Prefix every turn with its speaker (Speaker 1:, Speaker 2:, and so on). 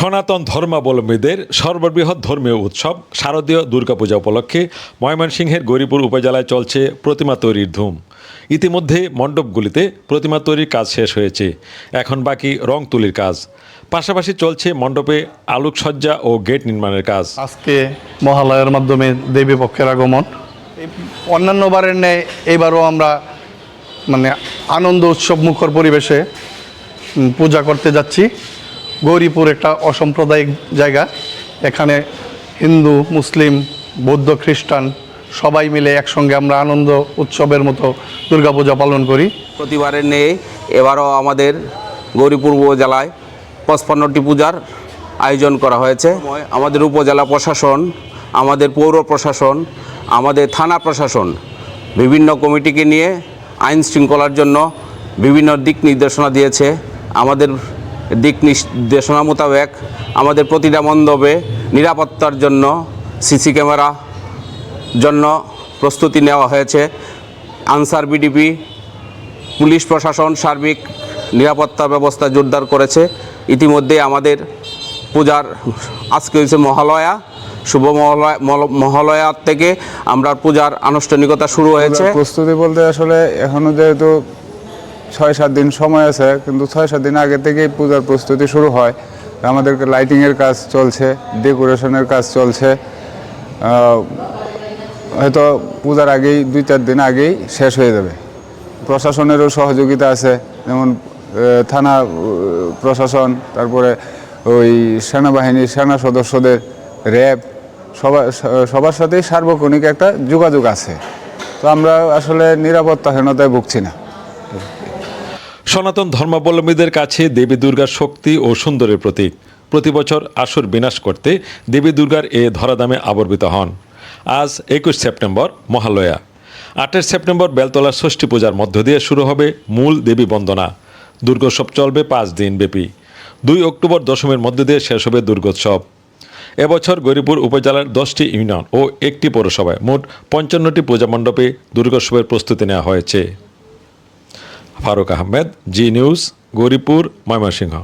Speaker 1: সনাতন ধর্মাবলম্বীদের সর্ববৃহৎ ধর্মীয় উৎসব শারদীয় দুর্গাপূজা উপলক্ষে ময়মনসিংহের গৌরীপুর উপজেলায় চলছে প্রতিমা তৈরির ধুম। ইতিমধ্যে মণ্ডপগুলিতে প্রতিমা তৈরির কাজ শেষ হয়েছে। এখন বাকি রং তুলির কাজ। পাশাপাশি চলছে মণ্ডপে আলোকসজ্জা ও গেট নির্মাণের কাজ।
Speaker 2: আজকে মহালয়ার মাধ্যমে দেবী পক্ষের আগমন। অন্যান্য বারের ন্যায় এবারও আমরা মানে আনন্দ উৎসব মুখর পরিবেশে পূজা করতে যাচ্ছি। গৌরীপুর একটা অসাম্প্রদায়িক জায়গা। এখানে হিন্দু, মুসলিম, বৌদ্ধ, খ্রিস্টান সবাই মিলে একসঙ্গে আমরা আনন্দ উৎসবের মতো দুর্গাপূজা পালন করি।
Speaker 3: প্রতিবারের নেই, এবারও আমাদের গৌরীপুর উপজেলায় পঁচপান্নটি পূজার আয়োজন করা হয়েছে। আমাদের উপজেলা প্রশাসন, আমাদের পৌর প্রশাসন, আমাদের থানা প্রশাসন বিভিন্ন কমিটিকে নিয়ে আইন শৃঙ্খলার জন্য বিভিন্ন দিক নির্দেশনা দিয়েছে। আমাদের দিক নির্দেশনা মোতাবেক আমাদের প্রতিটা মণ্ডপে নিরাপত্তার জন্য সিসি ক্যামেরা জন্য প্রস্তুতি নেওয়া হয়েছে। আনসার বিডিপি পুলিশ প্রশাসন সার্বিক নিরাপত্তা ব্যবস্থা জোরদার করেছে। ইতিমধ্যে আমাদের পূজার আজকে হয়েছে মহালয়া শুভ মহালয়া মহালয়ার থেকে আমরা পূজার আনুষ্ঠানিকতা শুরু হয়েছে।
Speaker 4: প্রস্তুতি বলতে আসলে এখনও যেহেতু ছয় সাত দিন সময় আছে, কিন্তু ছয় সাত দিন আগে থেকেই পূজার প্রস্তুতি শুরু হয়। আমাদেরকে লাইটিংয়ের কাজ চলছে ডেকোরেশনের কাজ চলছে। হয়তো পূজার আগেই দুই চার দিন আগেই শেষ হয়ে যাবে। প্রশাসনেরও সহযোগিতা আছে, যেমন থানা প্রশাসন, তারপরে ওই সেনাবাহিনীর সেনা সদস্যদের র্যাব সবার সবার সাথেই সার্বক্ষণিক একটা যোগাযোগ আছে। তো আমরা আসলে নিরাপত্তাহীনতায় ভুগছি না।
Speaker 1: সনাতন ধর্মাবলম্বীদের কাছে দেবী দুর্গার শক্তি ও সুন্দরের প্রতীক। প্রতি বছর আসুর বিনাশ করতে দেবী দুর্গার এ ধরাধামে আবর্বিত হন। আজ একুশ সেপ্টেম্বর, মহালয়া। আটের সেপ্টেম্বর বেলতলা ষষ্ঠী পূজার মধ্য দিয়ে শুরু হবে মূল দেবী বন্দনা। দুর্গোৎসব চলবে পাঁচ দিন ব্যাপী। দুই অক্টোবর দশমীর মধ্য দিয়ে শেষ হবে দুর্গোৎসব। এবছর গরিপুর উপজেলার দশটি ইউনিয়ন ও একটি পৌরসভায় মোট পঞ্চান্নটি পূজা মণ্ডপে দুর্গোৎসবের প্রস্তুতি নেওয়া হয়েছে। Faruk Ahmed G news Gauripur Mymensingh.